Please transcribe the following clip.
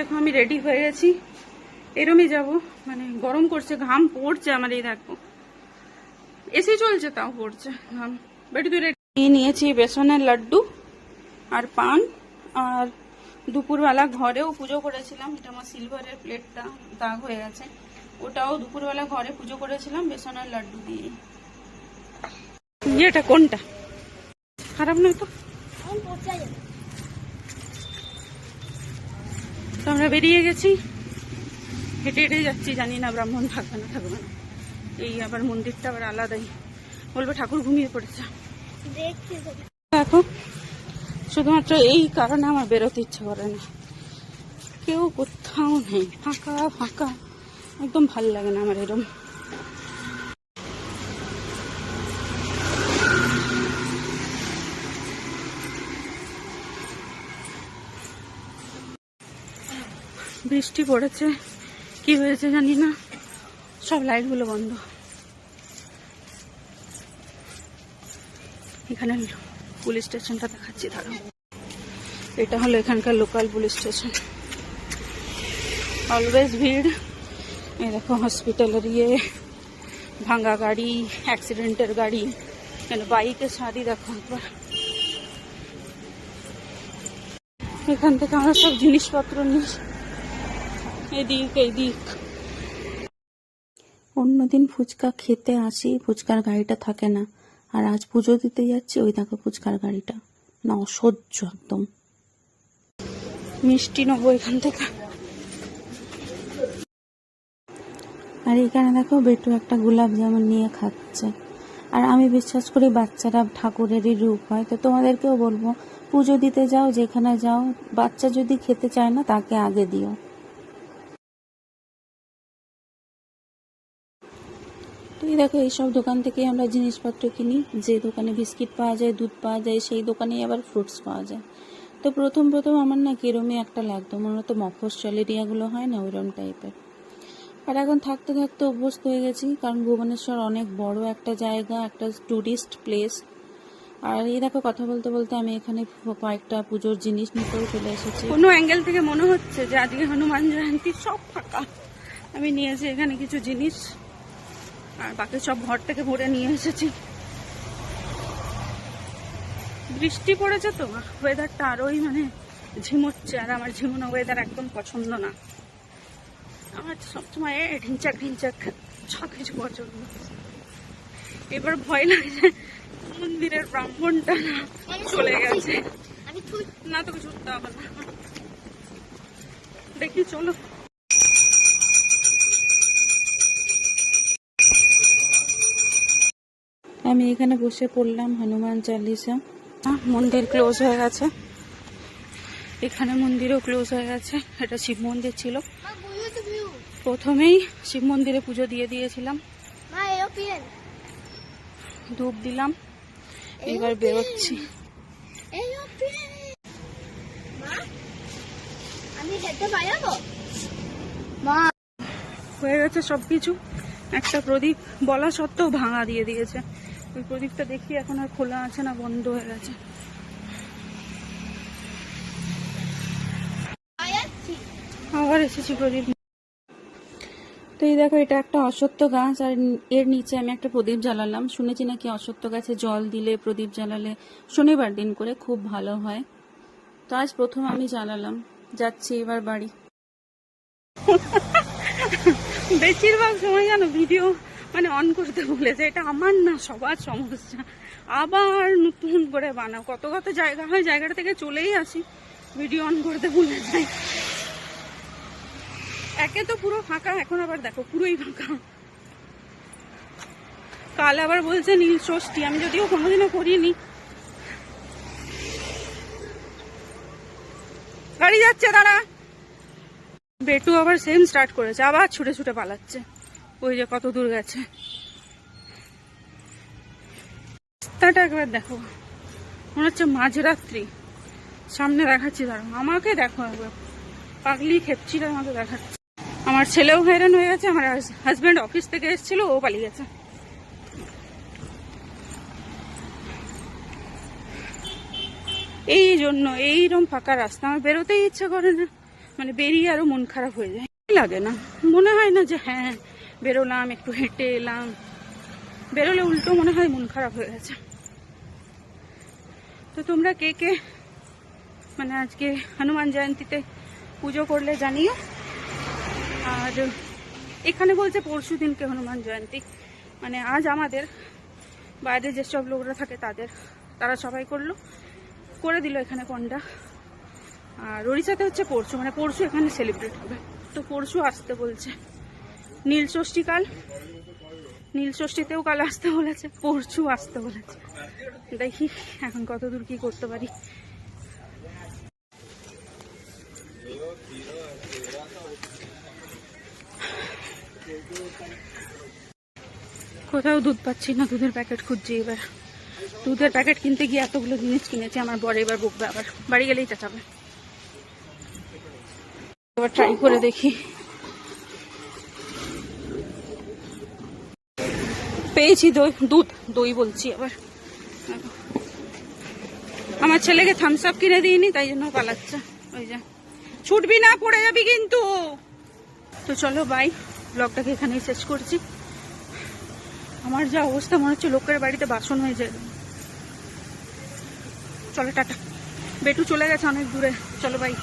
দেখো আমি রেডি হয়ে গেছি। এরমই যাব। মানে গরম করছে, ঘাম পড়ছে আমার এই দেখো। এসি চলছে তাও পড়ছে, ঘাম। বেটি, তুই রেডি নিয়ে নিয়েছি বেসনের লাড্ডু আর পান আর দুপুরবেলা ঘরেও পুজো করেছিলাম। এটা আমার সিলভারের প্লেটটা দাগ হয়ে গেছে। ওটাও দুপুরবেলা ঘরে পুজো করেছিলাম বেসনের লাড্ডু দিয়ে। এটা কোনটা? খারাপ নয় তো? তো আমরা বেরিয়ে গেছি। হেঁটে হেঁটে যাচ্ছি জানি না ব্রাহ্মণ থাকবে না থাকবে না এই আবার মন্দিরটা আবার আলাদাই। বলব ঠাকুর ঘুমিয়ে পড়েছে। দেখো শুধুমাত্র এই কারণে আমার বেরোতে ইচ্ছে করে না। কেউ কোথাও নেই ফাঁকা ফাঁকা। একদম ভালো লাগে না আমার এরম। বৃষ্টি পড়েছে। কি হয়েছে জানি না। সব লাইটগুলো বন্ধ। এখানে পুলিশ স্টেশনটা দেখাচ্ছি, দাঁড়াও। এটা হলো এখানকার লোকাল পুলিশ স্টেশন। অলওয়েজ ভিড়। এই দেখো হসপিটালের ইয়ে। ভাঙ্গা গাড়ি অ্যাক্সিডেন্টের গাড়ি। কেন বাইকের সারি দেখো একবার। এখান থেকে আমরা সব জিনিসপত্র নিই এদিক এইদিক অন্যদিন ফুচকা খেতে আসি, ফুচকার গাড়িটা থাকে না। আর আজ পুজো দিতে যাচ্ছি, ওই দেখো ফুচকার গাড়িটা। না, অসহ্য একদম। মিষ্টি নেব এখান থেকে। আর এখানে দেখো বেটু একটা গোলাপ জামুন নিয়ে খাচ্ছে। আর আমি বিশ্বাস করি বাচ্চারা ঠাকুরেরই রূপ হয়। তো তোমাদেরকেও বলব, পুজো দিতে যাও, যেখানে যাও, বাচ্চা যদি খেতে চায় না, তাকে আগে দিও। তো এই দেখো এইসব দোকান থেকেই আমরা জিনিসপত্র কিনি। যে দোকানে বিস্কিট পাওয়া যায়, দুধ পাওয়া যায়, সেই দোকানেই আবার ফ্রুটস পাওয়া যায়। তো প্রথম প্রথম আমার না কিরমই একটা লাগতো। মনে হতো মফস্বল হয় না ওইরকম টাইপের আর এখন থাকতে থাকতে অভ্যস্ত হয়ে গেছি, কারণ ভুবনেশ্বর অনেক বড় একটা জায়গা, একটা ট্যুরিস্ট প্লেস আর এই দেখো, কথা বলতে বলতে আমি এখানে কয়েকটা পুজোর জিনিস নিতেও চলে এসেছি। কোনো অ্যাঙ্গেল থেকে মনে হচ্ছে যে আজকে হনুমান জয়ন্তী সব ফাঁকা। আমি নিয়েছি এখানে কিছু জিনিস আর বাকি সব ঘর থেকে ভরে নিয়ে এসেছি। বৃষ্টি পড়েছে তো ওয়েদারটা আরোই মানে ঝিমোচ্ছে আর আমার ঝিমোনো ওয়েদার একদম পছন্দ না। আমার সবসময় এ ঢিনচাক ঢিনচাক সব কিছু পছন্দ। এবার ভয় লাগছে মন্দিরের ব্রাহ্মণটা না চলে গেছে। না তোকে ছুটতে হবে না। দেখি চলো। আমি এখানে বসে পড়লাম হনুমান চালিসা। মন্দির ক্লোজ হয়ে গেছে। এখানে মন্দিরও ক্লোজ হয়ে গেছে। এটা শিব মন্দির ছিল। প্রথমেই শিব মন্দিরে পুজো দিয়ে দিয়েছিলাম। ধূপ দিলাম। এবার বেরোচ্ছি। হয়ে গেছে সবকিছু। একটা প্রদীপ বলা সত্ত্বেও ভাঙা দিয়ে দিয়েছে। ওই প্রদীপটা দেখি, এখন আর খোলা আছে না, বন্ধ হয়ে গেছে। আবার এসেছি প্রদীপ। তো এই দেখো, এটা একটা অসত্য গাছ, আর এর নিচে আমি একটা প্রদীপ জ্বালালাম। শুনেছি নাকি অসত্য গাছে জল দিলে প্রদীপ জ্বালালে শনিবার দিন করে খুব ভালো হয়। তো আজ প্রথম আমি জ্বালালাম। যাচ্ছি এবার বাড়ি। বেশিরভাগ সময় জানো, ভিডিও মানে অন করতে বলেছে এটা আমার না, সবার সমস্যা। আবার নতুন করে বানাও। কত কত জায়গা হয়, জায়গাটা থেকে চলেই আসি। ভিডিও অন করতে ভুলে যাই। একে তো পুরো ফাঁকা, এখন আবার দেখো, পুরোই ফাঁকা। কাল আবার বলছে নীল ষষ্ঠী, আমি যদিও কোনোদিনও করিনি। গাড়ি যাচ্ছে, দাঁড়া। বেটু আবার সেম স্টার্ট করেছে, আবার ছুটে ছুটে পালাচ্ছে। ওই যে কত দূর গেছে। রাস্তাটা একবার দেখো। মনে হচ্ছে মাঝরাত্রি। সামনে দেখাচ্ছি ধরো আমাকে দেখো একবার। পাগলি খেপছিটা আমাকে দেখাচ্ছে। আমার ছেলেও হয়রান হয়ে গেছে, আমার হাজব্যান্ড অফিস থেকে এসেছিল, ও পালিয়ে গেছে। এই জন্য এইরকম ফাঁকা রাস্তা, আমার বেরোতেই ইচ্ছে করে না। মানে বেরিয়ে আরও মন খারাপ হয়ে যায়। লাগে না। মনে হয় না যে হ্যাঁ বেরোলাম, একটু হেঁটে এলাম। বেরোলে উল্টো মনে হয় মন খারাপ হয়ে গেছে। তো তোমরা কে কে মানে আজকে হনুমান জয়ন্তীতে পুজো করলে জানিও? আর এখানে বলছে পরশু দিনকে হনুমান জয়ন্তী। মানে আজ আমাদের, বাইরে যেসব লোকরা থাকে তাদের, তারা সবাই করল। করে দিল এখানে পন্ডা আর ওড়িশাতে হচ্ছে পরশু মানে পরশু এখানে সেলিব্রেট হবে। তো পরশু আসতে বলছে। নীল ষষ্ঠী কাল। নীল ষষ্ঠীতেও কাল আসতে বলেছে, পরশু আসতে বলেছে। দেখি এখন কত দূর কি করতে পারি। কোথাও দুধ পাচ্ছি না, দুধের প্যাকেট খুঁজছি এবার। দুধের প্যাকেট কিনতে গিয়ে এতগুলো জিনিস কিনেছি, আমার বর এবার বকবে আবার। বাড়ি গেলেই চাচাবে এবার ট্রাই করে দেখি। পেয়েছি দই, দুধ, দই বলছি আবার। আমার ছেলেকে থামস আপ কিনে দিইনি, তাই জন্য পালাচ্ছে। ওই যে, ছুটবি না, পড়ে যাবি কিন্তু। তো চলো বাই ব্লগটাকে এখানেই শেষ করছি। আমার যা অবস্থা, মনে হচ্ছে লোকের বাড়িতে বাসন হয়ে যায়। চলো, টাটা। বেটু চলে গেছে অনেক দূরে। চলো বাই